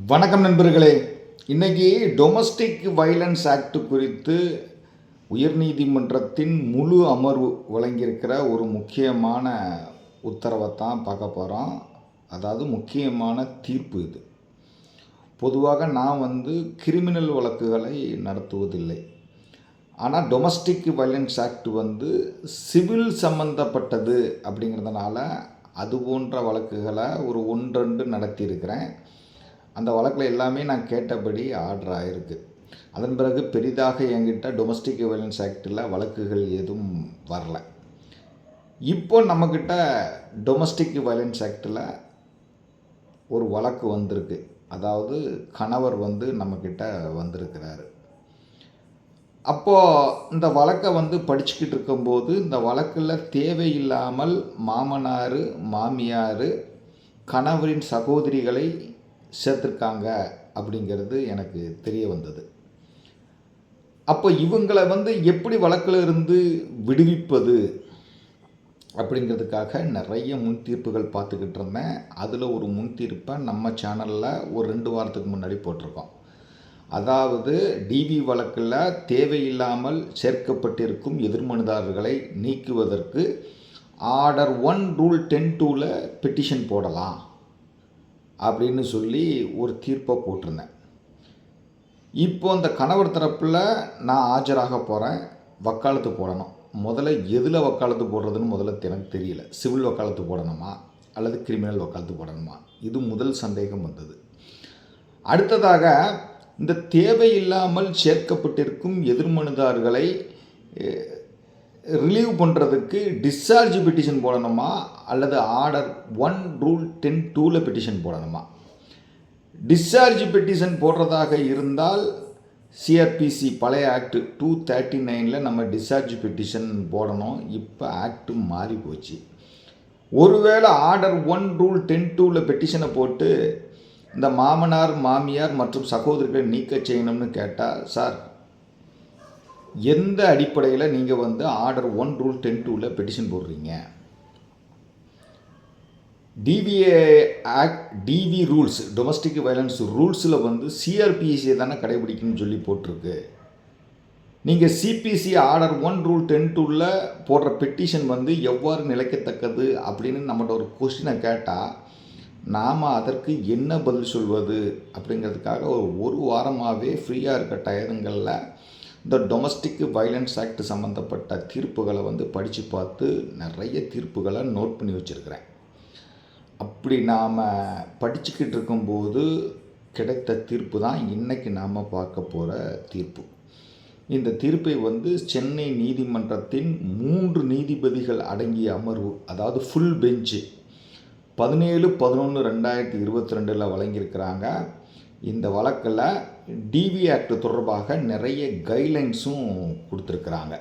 வணக்கம் நண்பர்களே. இன்னைக்கு டொமஸ்டிக் வைலன்ஸ் ஆக்ட் குறித்து உயர்நீதிமன்றத்தின் முழு அமர்வு வழங்கியிருக்கிற ஒரு முக்கியமான உத்தரவை தான் பார்க்க போகிறோம் அதாவது முக்கியமான தீர்ப்பு இது. பொதுவாக நான் வந்து கிரிமினல் வழக்குகளை நடத்துவதில்லை. ஆனால் டொமஸ்டிக் வைலன்ஸ் ஆக்ட் வந்து சிவில் சம்மந்தப்பட்டது அப்படிங்கிறதுனால அது போன்ற வழக்குகளை ஒரு ஒன்றெண்டு நடத்தியிருக்கிறேன். அந்த வழக்கில் எல்லாமே நான் கேட்டபடி ஆர்டர் ஆகிருக்கு அதன் பிறகு பெரிதாக என்கிட்ட டொமஸ்டிக் வயலன்ஸ் ஆக்டில் வழக்குகள் எதுவும் வரல. இப்போ நம்மக்கிட்ட டொமஸ்டிக் வயலன்ஸ் ஆக்டில் ஒரு வழக்கு வந்திருக்கு. அதாவது கணவர் வந்து நம்மக்கிட்ட வந்திருக்கிறாரு. அப்போது இந்த வழக்கை வந்து படிச்சுக்கிட்டு இருக்கும்போது இந்த வழக்கில் தேவையில்லாமல் மாமனார் மாமியார் கணவரின் சகோதரிகளை சேர்த்துருக்காங்க அப்படிங்கிறது எனக்கு தெரிய வந்தது. அப்போ இவங்களை வந்து எப்படி வழக்கில் இருந்து விடுவிப்பது அப்படிங்கிறதுக்காக நிறைய முன் தீர்ப்புகள் பார்த்துக்கிட்டு இருந்தேன். அதில் ஒரு முன் தீர்ப்பை நம்ம சேனலில் ஒரு ரெண்டு வாரத்துக்கு முன்னாடி போட்டிருக்கோம். அதாவது டிவி வழக்கில் தேவையில்லாமல் சேர்க்கப்பட்டிருக்கும் எதிர்மனுதாரர்களை நீக்குவதற்கு ஆர்டர் ஒன் ரூல் டென் டூவில் பெட்டிஷன் போடலாம். அப்படின்னு சொல்லி ஒரு தீர்ப்பை போட்டிருந்தேன். இப்போ அந்த கணவர் தரப்பில் நான் ஆஜராக போகிறேன் வக்காலத்து போடணும். முதல்ல எதில் வக்காலத்து போடுறதுன்னு முதல்ல எனக்கு தெரியல. சிவில் வக்காலத்து போடணுமா? அல்லது கிரிமினல் வக்காலத்து போடணுமா? இது முதல் சந்தேகம் வந்தது. அடுத்ததாக இந்த தேவையில்லாமல் சேர்க்கப்பட்டிருக்கும் எதிர்மனுதாரர்களை ரிலீவ் பண்ணுறதுக்கு டிஸ்சார்ஜ் பெட்டிஷன் போடணுமா? அல்லது ஆர்டர் ஒன் ரூல் டென் டூவில் பெட்டிஷன் போடணுமா? டிஸ்சார்ஜ் பெட்டிஷன் போடுறதாக இருந்தால் சிஆர்பிசி பழைய ஆக்ட் டூ தேர்ட்டி நைனில் நம்ம டிஸ்சார்ஜ் பெட்டிஷன் போடணும். இப்போ ஆக்டு மாறி போச்சு. ஒருவேளை ஆர்டர் ஒன் ரூல் டென் டூவில் பெட்டிஷனை போட்டு இந்த மாமனார் மாமியார் மற்றும் சகோதரிகளை நீக்க செய்யணும்னு கேட்டால் சார் எந்த அடிப்படையில் நீங்கள் வந்து ஆர்டர் ஒன் ரூல் டென் டூவில் பெட்டிஷன் போடுறீங்க? DVA act DV rules domestic violence ரூல்ஸில் வந்து சிஆர்பிசியை தானே கடைபிடிக்கணும்னு சொல்லி போட்டிருக்கு. நீங்கள் CPC order one rule ten டூவில் போடுற பெட்டிஷன் வந்து எவ்வாறு நிலைக்கத்தக்கது அப்படின்னு நம்மகிட்ட ஒரு கொஸ்டினை கேட்டால் நாம் அதற்கு என்ன பதில் சொல்வது அப்படிங்கிறதுக்காக ஒரு ஒரு வாரமாகவே ஃப்ரீயாக இருக்க டயருங்களில் இந்த டொமஸ்டிக் வைலன்ஸ் ஆக்ட் சம்மந்தப்பட்ட தீர்ப்புகளை வந்து படித்து பார்த்து நிறைய தீர்ப்புகளை நோட் பண்ணி வச்சுருக்கிறேன். அப்படி நாம் படிச்சுக்கிட்டு இருக்கும்போது கிடைத்த தீர்ப்பு தான் இன்றைக்கி நாம் பார்க்க போகிற தீர்ப்பு. இந்த தீர்ப்பை வந்து சென்னை நீதிமன்றத்தின் மூன்று நீதிபதிகள் அடங்கிய அமர்வு அதாவது ஃபுல் பெஞ்சு பதினேழு பதினொன்று ரெண்டாயிரத்தி இருபத்தி ரெண்டில் வழங்கியிருக்கிறாங்க. இந்த வழக்கில் டிவி ஆக்ட் தொடர்பாக நிறைய கைட்லைன்ஸும் கொடுத்துருக்குறாங்க.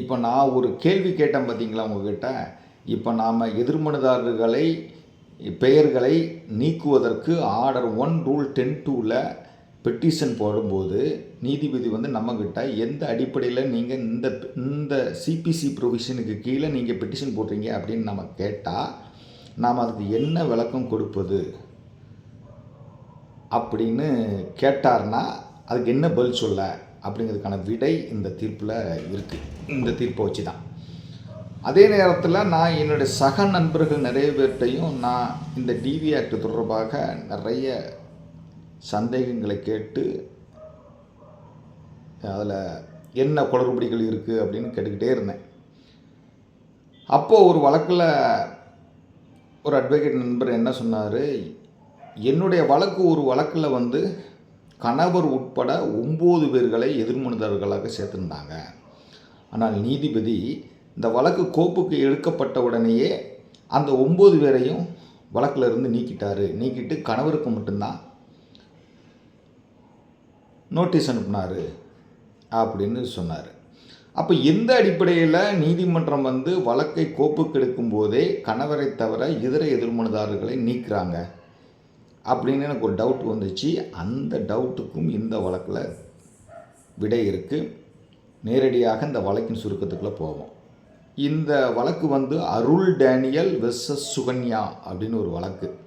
இப்போ நான் ஒரு கேள்வி கேட்டேன் பார்த்தீங்களா உங்ககிட்ட? இப்போ நாம் எதிர்மனுதாரர்களை பெயர்களை நீக்குவதற்கு ஆர்டர் ஒன் ரூல் டென் டூவில் பெட்டிஷன் போடும்போது நீதிபதி வந்து நம்மக்கிட்ட எந்த அடிப்படையில் நீங்கள் இந்த இந்த சிபிசி ப்ரொவிஷனுக்கு கீழே நீங்கள் பெட்டிஷன் போடுறீங்க அப்படின்னு நம்ம கேட்டால் நாம் அதுக்கு என்ன விளக்கம் கொடுப்பது? அப்படின்னு கேட்டார்னா அதுக்கு என்ன பதில் சொல்ல அப்படிங்கிறதுக்கான விடை இந்த தீர்ப்பில் இருக்குது இந்த தீர்ப்பை வச்சு தான் அதே நேரத்தில் நான் என்னுடைய சக நண்பர்கள் நிறைய பேர்கிட்டையும் நான் இந்த டிவி ஆக்ட் தொடர்பாக நிறைய சந்தேகங்களை கேட்டு அதில் என்ன குளறுபடிகள் இருக்குது அப்படின்னு கேட்டுக்கிட்டே இருந்தேன். அப்போது ஒரு வழக்கில் ஒரு அட்வொகேட் நண்பர் என்ன சொன்னார்? என்னுடைய வழக்கு ஒரு வழக்கில் வந்து கணவர் உட்பட ஒம்பது பேர்களை எதிர்மனிதர்களாக சேர்த்துருந்தாங்க. ஆனால் நீதிபதி இந்த வழக்கு கோப்புக்கு எடுக்கப்பட்ட உடனேயே அந்த ஒம்பது பேரையும் வழக்கில் இருந்து நீக்கிட்டார். நீக்கிட்டு கணவருக்கு மட்டும்தான் நோட்டீஸ் அனுப்புனார் அப்படின்னு சொன்னார். அப்போ எந்த அடிப்படையில் நீதிமன்றம் வந்து வழக்கை கோப்புக்கு எடுக்கும் போதே கணவரை தவிர இதர எதிர்மனுதாரர்களை நீக்கிறாங்க? அப்படின்னு எனக்கு ஒரு டவுட் வந்துச்சு. அந்த டவுட்டுக்கும் இந்த வழக்கில் விடை இருக்குது நேரடியாக இந்த வழக்கின் சுருக்கத்துக்குள்ளே போவோம். இந்த வழக்கு வந்து அருள் டேனியல் வெர்சஸ் சுகன்யா அப்படின்னு ஒரு வழக்கு.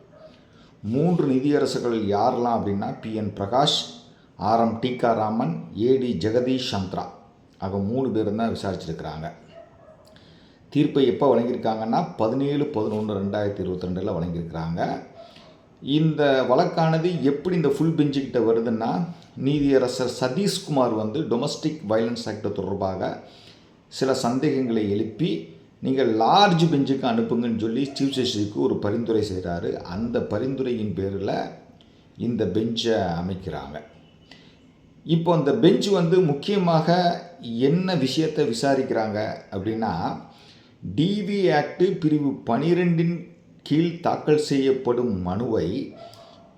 மூன்று நிதியரசர்கள் யாரெல்லாம் அப்படின்னா BN Prakash RM M. Raman AD Jagadish Chandra. ஆக மூணு பேர் தான் விசாரிச்சிருக்கிறாங்க. தீர்ப்பை எப்போ வழங்கியிருக்காங்கன்னா பதினேழு பதினொன்று ரெண்டாயிரத்தி இருபத்தி ரெண்டில் வழங்கியிருக்கிறாங்க. இந்த வழக்கானது எப்படி இந்த ஃபுல் பெஞ்சுக்கிட்ட வருதுன்னா நீதியரசர் சதீஷ்குமார் வந்து டொமஸ்டிக் வயலன்ஸ் ஆக்ட் தொடர்பாக சில சந்தேகங்களை எழுப்பி நீங்கள் லார்ஜ் பெஞ்சுக்கு அனுப்புங்கன்னு சொல்லி சீஃப் ஜஸ்டிஸுக்கு ஒரு பரிந்துரை செய்கிறாரு அந்த பரிந்துரையின் பேரில் இந்த பெஞ்சை அமைக்கிறாங்க. இப்போ அந்த பெஞ்ச் வந்து முக்கியமாக என்ன விஷயத்தை விசாரிக்கிறாங்க அப்படின்னா டிவி ஆக்டு பிரிவு பனிரெண்டின் கீழ் தாக்கல் செய்யப்படும் மனுவை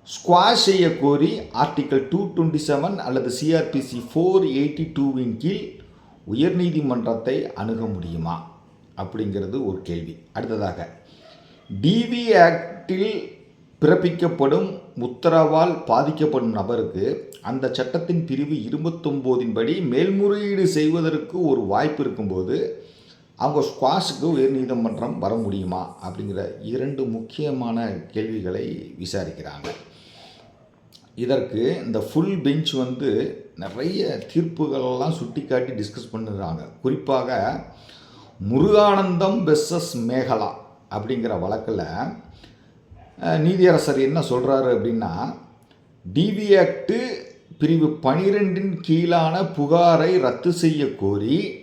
ஸ்குவாஷ் செய்ய கோரி ஆர்டிக்கல் டூ டுவெண்ட்டி செவன் அல்லது சிஆர்பிசி ஃபோர் எயிட்டி டூவின் கீழ் உயர்நீதிமன்றத்தை அணுக முடியுமா? அப்படிங்கிறது ஒரு கேள்வி. அடுத்ததாக டிவி ஆக்டில் பிறப்பிக்கப்படும் உத்தரவால் பாதிக்கப்படும் நபருக்கு அந்த சட்டத்தின் பிரிவு இருபத்தொம்போதின் படி மேல்முறையீடு செய்வதற்கு ஒரு வாய்ப்பு இருக்கும்போது அவங்க ஸ்குவாஷுக்கு உயர்நீதிமன்றம் வர முடியுமா? அப்படிங்கிற இரண்டு முக்கியமான கேள்விகளை விசாரிக்கிறாங்க. இதற்கு இந்த ஃபுல் பெஞ்ச் வந்து நிறைய தீர்ப்புகளெல்லாம் சுட்டி காட்டி டிஸ்கஸ் பண்ணுறாங்க. குறிப்பாக முருகானந்தம் பெஸ்ஸஸ் மேகலா அப்படிங்கிற வழக்கில் நீதியரசர் என்ன சொல்கிறாரு அப்படின்னா டிவி ஆக்டு பிரிவு பனிரெண்டின் கீழான புகாரை ரத்து செய்ய கோரி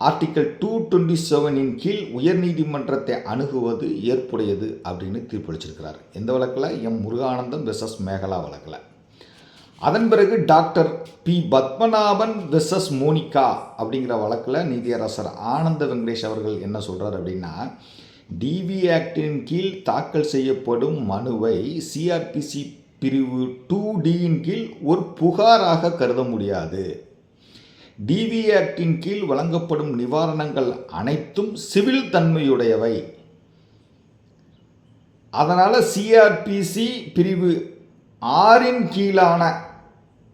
ஆர்டிக்கல் டூ டுவெண்ட்டி செவனின் கீழ் உயர்நீதிமன்றத்தை அணுகுவது ஏற்புடையது அப்படின்னு தீர்ப்பளிச்சிருக்கிறார். எந்த வழக்கில்? எம். முருகானந்தம் வெசஸ் மேகலா வழக்கில். அதன் பிறகு doctor P. Padmanabhan versus Monica அப்படிங்கிற வழக்கில் நீதியரசர் ஆனந்த வெங்கடேஷ் அவர்கள் என்ன சொல்கிறார் அப்படின்னா டிவி ஆக்டின் கீழ் தாக்கல் செய்யப்படும் மனுவை சிஆர்பிசி பிரிவு டூ டியின் கீழ் ஒரு புகாராக கருத முடியாது. டிவி ஆக்டின் கீழ் வழங்கப்படும் நிவாரணங்கள் அனைத்தும் சிவில் தன்மையுடையவை. அதனால் சிஆர்பிசி பிரிவு ஆறின் கீழான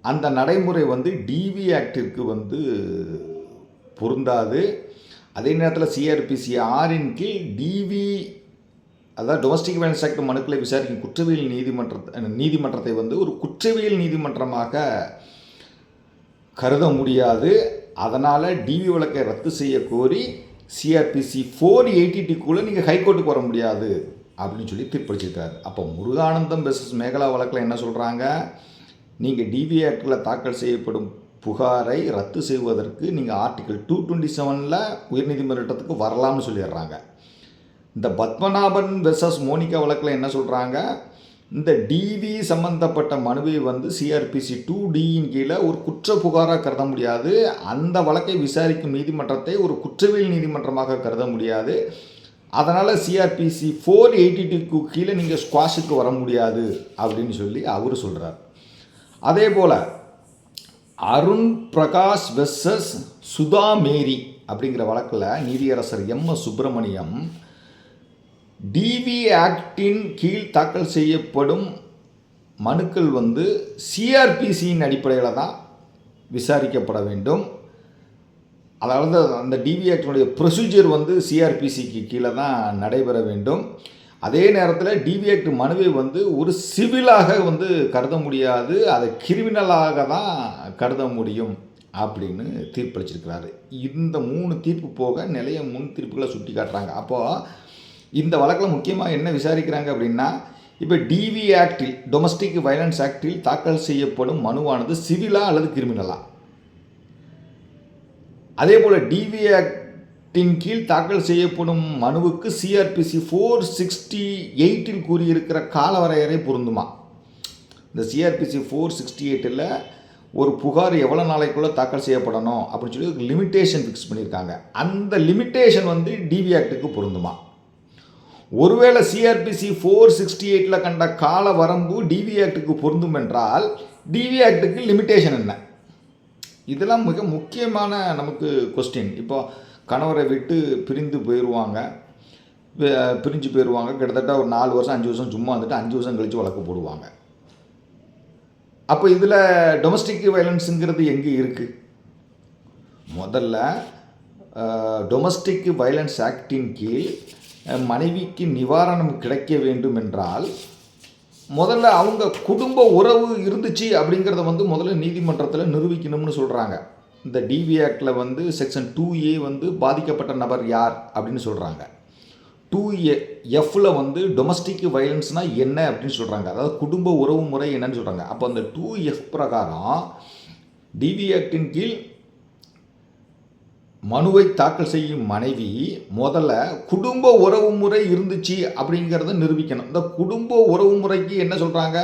அந்த நடைமுறை வந்து டிவி ஆக்டிற்கு வந்து பொருந்தாது. அதே நேரத்தில் சிஆர்பிசி ஆறின் கீழ் டிவி அதாவது டொமஸ்டிக் வயலன்ஸ் ஆக்ட் மனுக்களை விசாரிக்கும் குற்றவியல் நீதிமன்ற நீதிமன்றத்தை வந்து ஒரு குற்றவியல் நீதிமன்றமாக கருத முடியாது. அதனால் டிவி வழக்கை ரத்து செய்ய கோரி சிஆர்பிசி ஃபோர் எயிட்டிக்குள்ளே நீங்கள் ஹைகோர்ட்டுக்கு வர முடியாது அப்படின்னு சொல்லி தீர்ப்பளிச்சிருக்காரு. அப்போ முருகானந்தம் பெர்சஸ் மேகலா வழக்கில் என்ன சொல்கிறாங்க நீங்கள் டிவி ஆக்டில் தாக்கல் செய்யப்படும் புகாரை ரத்து செய்வதற்கு நீங்கள் ஆர்டிக்கல் டூ டுவெண்ட்டி செவனில் உயர்நீதிமன்றத்துக்கு வரலாம்னு சொல்லிடுறாங்க. இந்த பத்மநாபன் வெர்சஸ் மோனிகா வழக்கில் என்ன சொல்கிறாங்க இந்த டிவி சம்பந்தப்பட்ட மனுவை வந்து சிஆர்பிசி டூ டியின் கீழே ஒரு குற்ற புகாராக கருத முடியாது. அந்த வழக்கை விசாரிக்கும் நீதிமன்றத்தை ஒரு குற்றவியல் நீதிமன்றமாக கருத முடியாது. அதனால் சிஆர்பிசி ஃபோர் எயிட்டி டூக்கு கீழே நீங்கள் ஸ்குவாஷுக்கு வர முடியாது அப்படின்னு சொல்லி அவர் சொல்கிறார் அதே போல் அருண் பிரகாஷ் வெஸ்ஸஸ் சுதா மேரி அப்படிங்கிற வழக்கில் நீதியரசர் எம் எஸ் சுப்பிரமணியம் டிவி ஆக்டின் கீழ் தாக்கல் செய்யப்படும் மனுக்கள் வந்து சிஆர்பிசியின் அடிப்படையில் தான் விசாரிக்கப்பட வேண்டும். அதாவது அந்த டிவி ஆக்டினுடைய ப்ரொசீஜர் வந்து சிஆர்பிசிக்கு கீழே தான் நடைபெற வேண்டும். அதே நேரத்தில் டிவி ஆக்ட் மனுவை வந்து ஒரு சிவிலாக வந்து கருத முடியாது அதை கிரிமினலாக தான் கருத முடியும் அப்படின்னு தீர்ப்பளிச்சிருக்கிறாரு. இந்த மூணு தீர்ப்பு போக நிலைய முன் தீர்ப்புகளை சுட்டி காட்டுறாங்க அப்போது இந்த வழக்கில் முக்கியமாக என்ன விசாரிக்கிறாங்க அப்படின்னா இப்போ டிவி ஆக்டில் டொமஸ்டிக் வயலன்ஸ் ஆக்டில் தாக்கல் செய்யப்படும் மனுவானது சிவிலா அல்லது கிரிமினலா அதே போல் டிவி ஆக்டின் கீழ் தாக்கல் செய்யப்படும் மனுவுக்கு சிஆர்பிசி ஃபோர் சிக்ஸ்டி எயிட்டில் கூறியிருக்கிற காலவரையறை பொருந்துமா? இந்த சிஆர்பிசி ஃபோர் சிக்ஸ்டி எயிட்டில் ஒரு புகார் எவ்வளோ நாளைக்குள்ளே தாக்கல் செய்யப்படணும் அப்படின்னு சொல்லி ஒரு லிமிட்டேஷன் ஃபிக்ஸ் பண்ணியிருக்காங்க. அந்த லிமிட்டேஷன் வந்து டிவி ஆக்டுக்கு பொருந்துமா? ஒருவேளை சிஆர்பிசி ஃபோர் சிக்ஸ்டி எயிட்டில் கண்ட கால வரம்பு டிவி ஆக்டுக்கு பொருந்தும் என்றால் டிவி ஆக்டுக்கு லிமிட்டேஷன் என்ன? இதெல்லாம் மிக முக்கியமான நமக்கு கொஸ்டின் இப்போ கணவரை விட்டு பிரிந்து போயிடுவாங்க பிரிஞ்சு போயிடுவாங்க கிட்டத்தட்ட ஒரு நாலு வருஷம் அஞ்சு வருஷம் சும்மா வந்துட்டு அஞ்சு வருஷம் கழித்து வழக்கு போடுவாங்க. அப்போ இதில் டொமஸ்டிக் வயலன்ஸுங்கிறது எங்கே இருக்குது முதல்ல டொமஸ்டிக் வயலன்ஸ் ஆக்டின் கீழ் மனைவிக்கு நிவாரணம் கிடைக்க வேண்டும் என்றால் முதல்ல அவங்க குடும்ப உறவு இருந்துச்சு அப்படிங்கிறத வந்து முதல்ல நீதிமன்றத்தில் நிரூபிக்கணும்னு சொல்கிறாங்க இந்த டிவி ஆக்டில் வந்து செக்ஷன் டூ ஏ வந்து பாதிக்கப்பட்ட நபர் யார் அப்படின்னு சொல்கிறாங்க டூ ஏ எஃப்ல வந்து டொமஸ்டிக் வயலன்ஸ்னால் என்ன அப்படின்னு சொல்கிறாங்க அதாவது குடும்ப உறவு முறை என்னன்னு சொல்கிறாங்க அப்போ அந்த டூ எஃப் பிரகாரம் டிவி ஆக்டின் கீழ் மனுவை தாக்கல் செய்யும் மனைவி முதல்ல குடும்ப உறவு முறை இருந்துச்சு அப்படிங்கிறத நிரூபிக்கணும். இந்த குடும்ப உறவு முறைக்கு என்ன சொல்கிறாங்க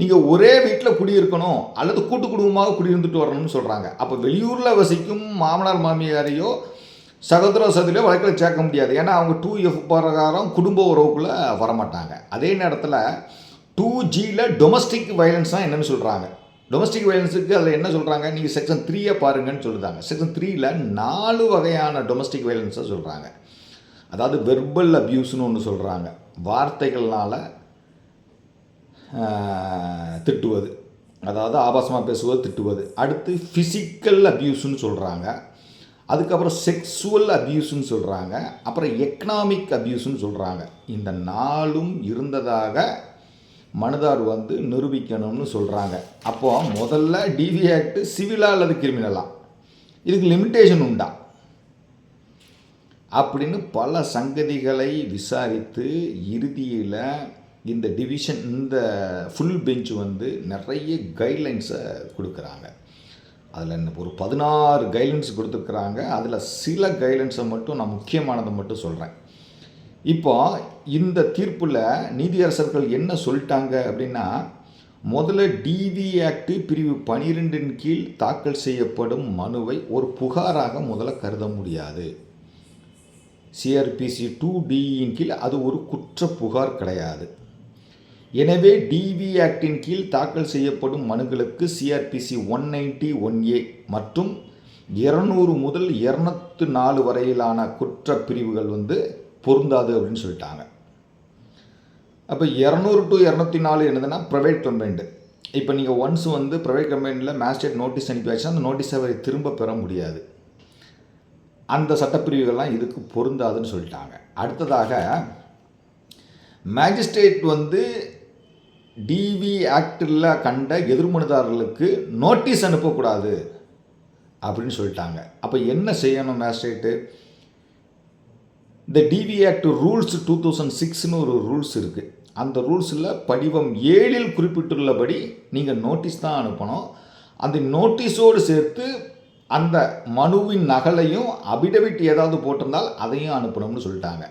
நீங்கள் ஒரே வீட்டில் குடியிருக்கணும் அல்லது கூட்டு குடும்பமாக குடியிருந்துட்டு வரணும்னு சொல்கிறாங்க அப்போ வெளியூரில் வசிக்கும் மாமனார் மாமியாரையோ சகோதர சதிலையோ வழக்கில் சேர்க்க முடியாது. ஏன்னா அவங்க டூ எஃப் பிரகாரம் குடும்ப உறவுக்குள்ளே வரமாட்டாங்க. அதே நேரத்தில் டூ ஜியில் டொமஸ்டிக் வயலன்ஸ்னால் என்னென்னு சொல்கிறாங்க டொமஸ்டிக் வயலன்ஸுக்கு அதில் என்ன சொல்கிறாங்க நீங்கள் செக்ஷன் த்ரீயை பாருங்கன்னு சொல்லுதாங்க. செக்ஷன் த்ரீயில் நாலு வகையான டொமஸ்டிக் வயலன்ஸை சொல்கிறாங்க அதாவது வெர்பல் அப்யூஸ்னு ஒன்று சொல்கிறாங்க வார்த்தைகள்னால் திட்டுவது. அதாவது ஆபாசமாக பேசுவது திட்டுவது. அடுத்து ஃபிசிக்கல் அப்யூஸ்னு சொல்கிறாங்க அதுக்கப்புறம் செக்ஸுவல் அப்யூஸ்னு சொல்கிறாங்க அப்புறம் எக்கனாமிக் அப்யூஸ்னு சொல்கிறாங்க இந்த நாளும் இருந்ததாக மனுதார் வந்து நிரூபிக்கணும்னு சொல்கிறாங்க அப்போ முதல்ல டிவி ஆக்ட் சிவிலா அல்லது கிரிமினலா இதுக்கு லிமிட்டேஷன் உண்டா? அப்படின்னு பல சங்கதிகளை விசாரித்து இறுதியில் இந்த டிவிஷன் இந்த ஃபுல் பெஞ்ச் வந்து நிறைய கைட்லைன்ஸை கொடுக்குறாங்க. அதில் ஒரு பதினாறு கைட்லைன்ஸ் கொடுத்துருக்குறாங்க. அதில் சில கைட்லைன்ஸை மட்டும் நான் முக்கியமானதை மட்டும் சொல்கிறேன் இப்போ இந்த தீர்ப்பில் நீதியரசர்கள் என்ன சொல்லிட்டாங்க அப்படின்னா முதல்ல டிவி ஆக்ட் பிரிவு பனிரெண்டின் கீழ் தாக்கல் செய்யப்படும் மனுவை ஒரு புகாராக முதல்ல கருத முடியாது. சிஆர்பிசி டூ டியின் கீழ் அது ஒரு குற்ற புகார் கிடையாது. எனவே டிவி ஆக்டின் கீழ் தாக்கல் செய்யப்படும் மனுகளுக்கு CrPC one ninety one A மற்றும் இருநூறு முதல் இரநூத்து நாலு வரையிலான குற்ற பிரிவுகள் வந்து பொருந்தாது அப்படின்னு சொல்லிட்டாங்க. அப்போ இரநூறு டு இரநூத்தி நாலு என்னதுன்னா ப்ரைவேட் கம்ப்ளைண்ட்டு இப்போ நீங்கள் ஒன்ஸ் வந்து ப்ரைவேட் கம்பெனியில் மேஜிஸ்ட்ரேட் நோட்டீஸ் அனுப்பியாச்சுன்னா அந்த நோட்டீஸை அவரை திரும்ப பெற முடியாது. அந்த சட்டப்பிரிவுகள்லாம் இதுக்கு பொருந்தாதுன்னு சொல்லிட்டாங்க. அடுத்ததாக மேஜிஸ்ட்ரேட் வந்து டிவி ஆக்டில் கண்ட எதிர்மனுதாரர்களுக்கு நோட்டீஸ் அனுப்பக்கூடாது அப்படின்னு சொல்லிட்டாங்க. அப்போ என்ன செய்யணும் மேஜிஸ்ட்ரேட்டு இந்த DV act rules two thousand சிக்ஸ்னு ஒரு ரூல்ஸ் இருக்குது அந்த ரூல்ஸில் படிவம் ஏழில் குறிப்பிட்டுள்ளபடி நீங்கள் நோட்டீஸ் தான் அனுப்பணும். அந்த நோட்டீஸோடு சேர்த்து அந்த மனுவின் நகலையும் அபிடவிட் ஏதாவது போட்டிருந்தால் அதையும் அனுப்பணும்னு சொல்லிட்டாங்க.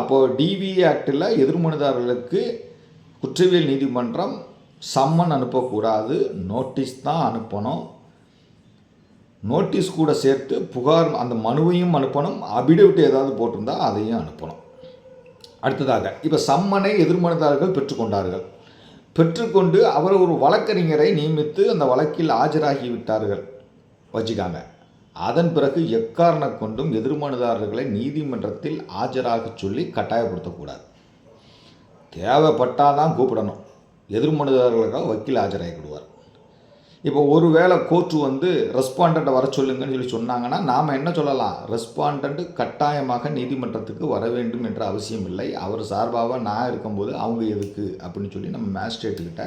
அப்போது டிவி ஆக்டில் எதிர்மனுதாரர்களுக்கு குற்றவியல் நீதிமன்றம் சம்மன் அனுப்பக்கூடாது. நோட்டீஸ் தான் அனுப்பணும். நோட்டீஸ் கூட சேர்த்து புகார் அந்த மனுவையும் அனுப்பணும். அபிடவிட் ஏதாவது போட்டிருந்தா அதையும் அனுப்பணும். அடுத்ததாக இப்போ சம்மனை எதிர்மனதார்கள் பெற்றுக்கொண்டார்கள். பெற்றுக்கொண்டு அவர் ஒரு வழக்கறிஞரை நியமித்து அந்த வழக்கில் ஆஜராகி விட்டார்கள். வச்சுக்காங்க. அதன் பிறகு எக்காரணம் கொண்டும் எதிர்மனுதாரர்களை நீதிமன்றத்தில் ஆஜராக சொல்லி கட்டாயப்படுத்தக்கூடாது. தேவைப்பட்டால் தான் கூப்பிடணும். எதிர்மனுதாரர்களுக்காக வக்கீல் ஆஜராகிவிடுவார். இப்போ ஒரு வேளை கோர்ட்டு வந்து ரெஸ்பாண்டண்ட்டை வர சொல்லுங்கன்னு சொல்லி சொன்னாங்கன்னா நாம் என்ன சொல்லலாம்? ரெஸ்பாண்டண்ட் கட்டாயமாக நீதிமன்றத்துக்கு வர வேண்டும் என்ற அவசியம் இல்லை. அவர் சார்பாக நான் இருக்கும்போது அவங்க எதுக்கு? அப்படின்னு சொல்லி நம்ம மேஜிஸ்ட்ரேட்டுக்கிட்ட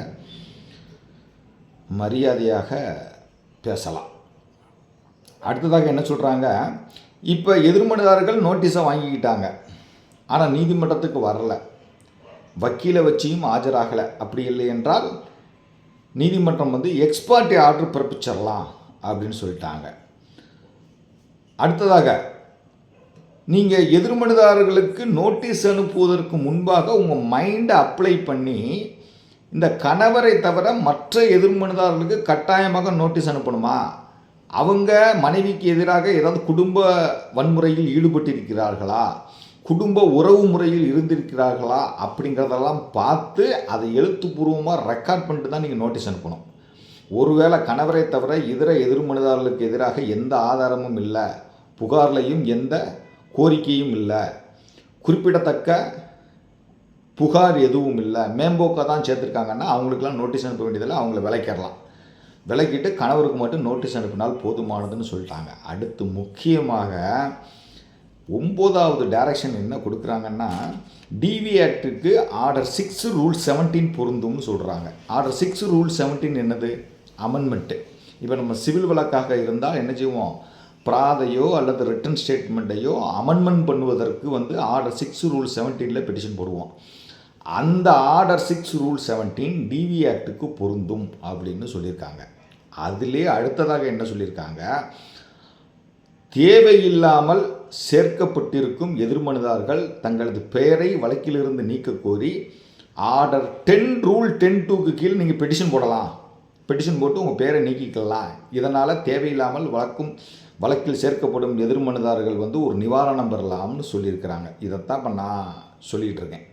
மரியாதையாக பேசலாம். அடுத்ததாக என்ன சொல்கிறாங்க இப்போ எதிர்மனுதாரர்கள் நோட்டீஸை வாங்கிக்கிட்டாங்க. ஆனால் நீதிமன்றத்துக்கு வரலை. வக்கீலை வச்சியும் ஆஜராகலை. அப்படி இல்லை என்றால் நீதிமன்றம் வந்து எக்ஸ்பார்ட்டி ஆர்டர் பிறப்பிச்சிடலாம் அப்படின்னு சொல்லிட்டாங்க. அடுத்ததாக நீங்கள் எதிர்மனுதாரர்களுக்கு நோட்டீஸ் அனுப்புவதற்கு முன்பாக உங்கள் மைண்டை அப்ளை பண்ணி இந்த கணவரை தவிர மற்ற எதிர்மனுதாரர்களுக்கு கட்டாயமாக நோட்டீஸ் அனுப்பணுமா? அவங்க மனைவிக்கு எதிராக ஏதாவது குடும்ப வன்முறையில் ஈடுபட்டிருக்கிறார்களா? குடும்ப உறவு முறையில் இருந்திருக்கிறார்களா அப்படிங்கிறதெல்லாம் பார்த்து அதை எழுத்துப்பூர்வமாக ரெக்கார்ட் பண்ணிட்டு தான் நீங்கள் நோட்டீஸ் அனுப்பணும். ஒருவேளை கணவரை தவிர இதர எதிர்மனிதாரர்களுக்கு எதிராக எந்த ஆதாரமும் இல்லை புகார்லையும் எந்த கோரிக்கையும் இல்லை குறிப்பிடத்தக்க புகார் எதுவும் இல்லை மேம்போக்காக தான் சேர்த்துருக்காங்கன்னா அவங்களுக்கெல்லாம் நோட்டீஸ் அனுப்ப வேண்டியதில்லை அவங்கள விலைக்கிடலாம். விளக்கிட்டு கணவருக்கு மட்டும் நோட்டீஸ் அனுப்பினால் போதுமானதுன்னு சொல்லிட்டாங்க. அடுத்து முக்கியமாக ஒம்போதாவது டைரக்ஷன் என்ன கொடுக்குறாங்கன்னா டிவி ஆக்டுக்கு ஆர்டர் சிக்ஸ் ரூல் செவன்டீன் பொருந்தும்னு சொல்கிறாங்க ஆர்டர் சிக்ஸ் ரூல் செவன்டீன் என்னது? அமெண்ட்மெண்ட்டு இப்போ நம்ம சிவில் வழக்காக இருந்தால் என்ன செய்வோம்? பிராதையோ அல்லது ரிட்டன் ஸ்டேட்மெண்ட்டையோ அமெண்ட்மெண்ட் பண்ணுவதற்கு வந்து ஆர்டர் சிக்ஸ் ரூல் செவன்டீனில் பெட்டிஷன் போடுவோம். அந்த order six rule seventeen DV ஆக்டுக்கு பொருந்தும் அப்படின்னு சொல்லியிருக்காங்க. அதிலே அடுத்ததாக என்ன சொல்லியிருக்காங்க? தேவையில்லாமல் சேர்க்கப்பட்டிருக்கும் எதிர்மனுதார்கள் தங்களது பெயரை வழக்கிலிருந்து நீக்க கோரி ஆர்டர் டென் ரூல் டென் டூக்கு கீழ் நீங்கள் பெட்டிஷன் போடலாம். பெட்டிஷன் போட்டு உங்கள் பேரை நீக்கிக்கலாம். இதனால் தேவையில்லாமல் வழக்கும் வழக்கில் சேர்க்கப்படும் எதிர்மனுதாரர்கள் வந்து ஒரு நிவாரணம் பெறலாம்னு சொல்லியிருக்கிறாங்க. இதைத்தான் இப்போ நான் சொல்லிகிட்டு இருக்கேன்.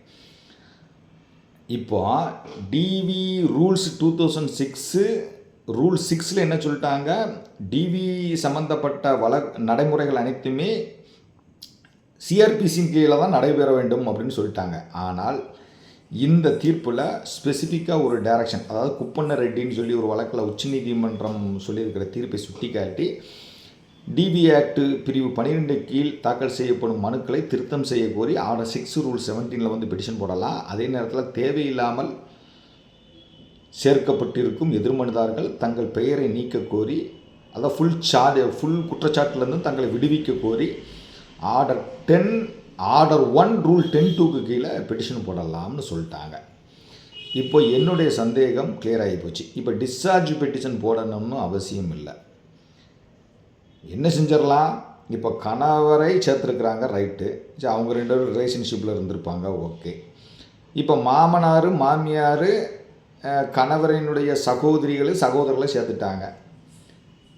இப்போ DV rules two thousand six rule சிக்ஸில் என்ன சொல்லிட்டாங்க? டிவி சம்மந்தப்பட்ட வழ நடைமுறைகள் அனைத்துமே சிஆர்பிசியின் கீழே தான் நடைபெற வேண்டும் அப்படின்னு சொல்லிட்டாங்க. ஆனால் இந்த தீர்ப்பில் ஸ்பெசிஃபிக்காக ஒரு டைரக்ஷன் அதாவது குப்பண்ண ரெட்டின்னு சொல்லி ஒரு வழக்கில் உச்சநீதிமன்றம் சொல்லியிருக்கிற தீர்ப்பை சுட்டிக்காட்டி டிபி ஆக்ட் பிரிவு பன்னிரெண்டு கீழ் தாக்கல் செய்யப்படும் மனுக்களை திருத்தம் செய்ய கோரி ஆர்டர் சிக்ஸ் ரூல் செவன்டீனில் வந்து பெட்டிஷன் போடலாம். அதே நேரத்தில் தேவையில்லாமல் சேர்க்கப்பட்டிருக்கும் எதிர்மனுதார்கள் தங்கள் பெயரை நீக்க கோரி அதாவது ஃபுல் சார்ஜ் ஃபுல் குற்றச்சாட்டிலிருந்து தங்களை விடுவிக்க கோரி order ten order one rule ten டூக்கு கீழே பெட்டிஷன் போடலாம்னு சொல்லிட்டாங்க. இப்போ என்னுடைய சந்தேகம் கிளியர் ஆகி போச்சு. இப்போ டிஸ்சார்ஜ் பெட்டிஷன் போடணும்னு அவசியம் இல்லை. என்ன செஞ்சிடலாம்? இப்போ கணவரை சேர்த்துருக்குறாங்க ரைட்டு அவங்க ரெண்டு பேரும் ரிலேஷன்ஷிப்பில் இருந்திருப்பாங்க ஓகே இப்போ மாமனார் மாமியார் கணவரினுடைய சகோதரிகளை சகோதரர்களை சேர்த்துட்டாங்க.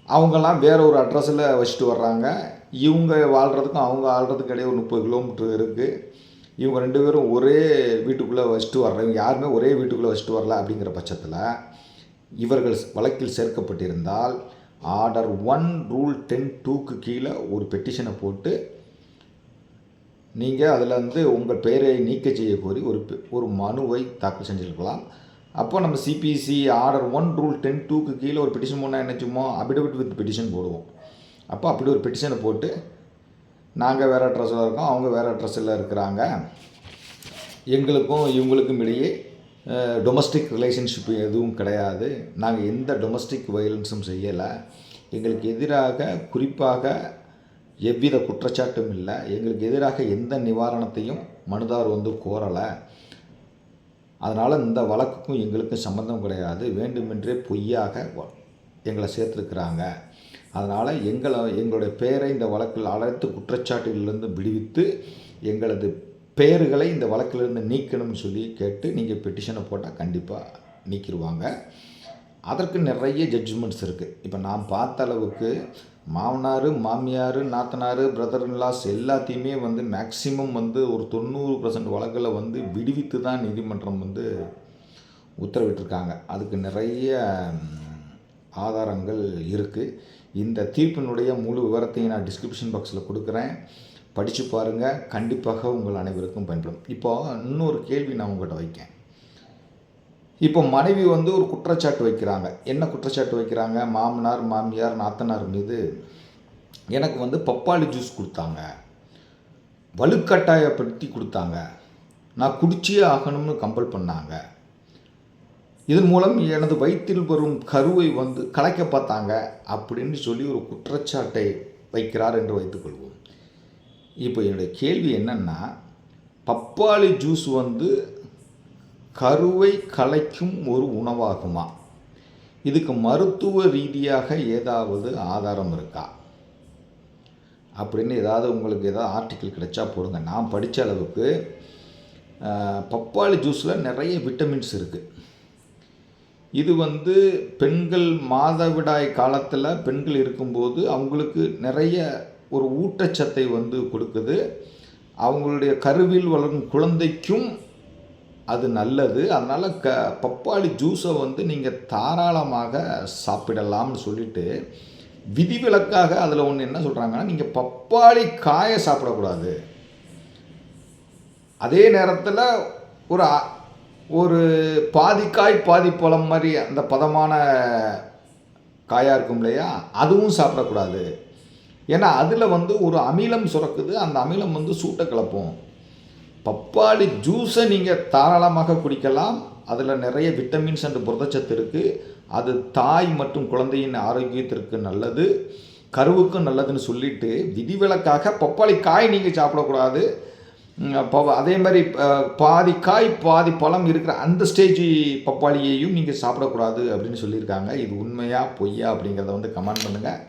அவங்கெல்லாம் வேற ஒரு அட்ரஸில் வச்சுட்டு வர்றாங்க. இவங்க வாழ்கிறதுக்கும் அவங்க ஆள்றதுக்கு இடையே ஒரு முப்பது கிலோமீட்டர் இருக்குது இவங்க ரெண்டு பேரும் ஒரே வீட்டுக்குள்ளே வச்சுட்டு வர்றவங்க யாருமே ஒரே வீட்டுக்குள்ளே வச்சுட்டு வரல அப்படிங்கிற பட்சத்தில் இவர்கள் வழக்கில் சேர்க்கப்பட்டிருந்தால் ஆர்டர் ஒன் ரூல் டென் டூக்கு கீழே ஒரு பெட்டிஷனை போட்டு நீங்கள் அதில் வந்து உங்கள் பெயரை நீக்க செய்ய கோரி ஒரு பெ- ஒரு மனுவை தாக்கல் செஞ்சுருக்கலாம். அப்போ நம்ம CPC order one rule ten டூக்கு கீழே ஒரு பெட்டிஷன் போனால் என்ன சும்மா அபிடவிட் வித் பெட்டிஷன் போடுவோம். அப்போ அப்படி ஒரு பெட்டிஷனை போட்டு நாங்கள் வேறு அட்ரஸில் இருக்கோம் அவங்க வேறு அட்ரஸில் இருக்கிறாங்க. எங்களுக்கும் இவங்களுக்கும் இடையே டொமஸ்டிக் ரிலேஷன்ஷிப் எதுவும் கிடையாது. நாங்கள் எந்த டொமஸ்டிக் வயலன்ஸும் செய்யலை. எங்களுக்கு எதிராக குறிப்பாக எவ்வித குற்றச்சாட்டும் இல்லை. எங்களுக்கு எதிராக எந்த நிவாரணத்தையும் மனுதார் வந்து கோரலை. அதனால் இந்த வழக்குக்கும் எங்களுக்கும் சம்மந்தம் கிடையாது. வேண்டுமென்றே பொய்யாக எங்களை சேர்த்துருக்குறாங்க. அதனால் எங்களை எங்களுடைய பெயரை இந்த வழக்கில் அனைத்து குற்றச்சாட்டுகளிலிருந்து விடுவித்து எங்களது பெயர்களை இந்த வழக்கிலிருந்து நீக்கணும்னு சொல்லி கேட்டு நீங்கள் பெட்டிஷனை போட்டால் கண்டிப்பாக நீக்கிடுவாங்க. அதற்கு நிறைய ஜட்ஜ்மெண்ட்ஸ் இருக்குது இப்போ நான் பார்த்த அளவுக்கு மாமனார் மாமியார் நாத்தனார் பிரதர் எல்லாத்தையுமே வந்து மேக்ஸிமம் வந்து ஒரு தொண்ணூறு பர்சன்ட் வழக்கில் வந்து விடுவித்து தான் நீதிமன்றம் வந்து உத்தரவிட்டிருக்காங்க. அதுக்கு நிறைய ஆதாரங்கள் இருக்குது இந்த தீர்ப்பினுடைய முழு விவரத்தையும் நான் டிஸ்கிரிப்ஷன் பாக்ஸில் கொடுக்குறேன். படித்து பாருங்கள் கண்டிப்பாக உங்கள் அனைவருக்கும் பயன்படும். இப்போ இன்னொரு கேள்வி நான் உங்கள்கிட்ட வைக்கேன். இப்போ மனைவி வந்து ஒரு குற்றச்சாட்டு வைக்கிறாங்க. என்ன குற்றச்சாட்டு வைக்கிறாங்க? மாமனார் மாமியார் நாத்தனார் மீது எனக்கு வந்து பப்பாளி ஜூஸ் கொடுத்தாங்க. வலுக்கட்டாயப்படுத்தி கொடுத்தாங்க. நான் குடிச்சே ஆகணும்னு கம்பல் பண்ணாங்க. இதன் மூலம் எனது வயிற்றில் வரும் கருவை வந்து கலைக்க பார்த்தாங்க அப்படின்னு சொல்லி ஒரு குற்றச்சாட்டை வைக்கிறார் என்று வைத்துக்கொள்வோம் இப்போ என்னுடைய கேள்வி என்னென்னா பப்பாளி ஜூஸ் வந்து கருவை கலைக்கும் ஒரு உணவாகுமா? இதுக்கு மருத்துவ ரீதியாக ஏதாவது ஆதாரம் இருக்கா? அப்படின்னு ஏதாவது உங்களுக்கு ஏதாவது ஆர்டிக்கிள் கிடைச்சா போடுங்க. நான் படித்த அளவுக்கு பப்பாளி ஜூஸில் நிறைய விட்டமின்ஸ் இருக்குது இது வந்து பெண்கள் மாதவிடாய் காலத்தில் பெண்கள் இருக்கும்போது அவங்களுக்கு நிறைய ஒரு ஊட்டச்சத்தை வந்து கொடுக்குது. அவங்களுடைய கருவில் வளரும் குழந்தைக்கும் அது நல்லது. அதனால் க பப்பாளி ஜூஸை வந்து நீங்கள் தாராளமாக சாப்பிடலாம்னு சொல்லிட்டு விதிவிலக்காக அதில் ஒன்று என்ன சொல்கிறாங்கன்னா நீங்கள் பப்பாளி காயை சாப்பிடக்கூடாது. அதே நேரத்தில் ஒரு ஒரு பாதி காய் பாதி பழம் மாதிரி அந்த பதமான காயாக இருக்கும் இல்லையா? அதுவும் சாப்பிடக்கூடாது. ஏன்னா அதில் வந்து ஒரு அமிலம் சுரக்குது. அந்த அமிலம் வந்து சூட்டை கிளப்பும் பப்பாளி ஜூஸை நீங்கள் தாராளமாக குடிக்கலாம். அதில் நிறைய விட்டமின்ஸ் அண்ட் புரதச்சத்து இருக்குது அது தாய் மற்றும் குழந்தையின் ஆரோக்கியத்திற்கு நல்லது. கருவுக்கும் நல்லதுன்னு சொல்லிட்டு விதிவிலக்காக பப்பாளி காய் நீங்கள் சாப்பிடக்கூடாது. அதே மாதிரி பாதி காய் பாதி பழம் இருக்கிற அந்த ஸ்டேஜ் பப்பாளியையும் நீங்கள் சாப்பிடக்கூடாது அப்படின்னு சொல்லியிருக்காங்க. இது உண்மையா பொய்யா அப்படிங்கிறத வந்து கமெண்ட் பண்ணுங்கள்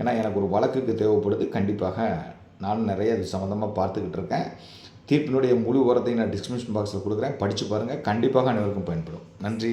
ஏன்னா எனக்கு ஒரு வழக்குக்கு தேவைப்படுது. கண்டிப்பாக நானும் நிறைய இது சம்மந்தமாக பார்த்துக்கிட்டு இருக்கேன். தீர்ப்பினுடைய முழு உரத்தை நான் டிஸ்கிரிப்ஷன் பாக்ஸில் கொடுக்குறேன். படித்து பாருங்கள் கண்டிப்பாக அனைவருக்கும் பயன்படும். நன்றி.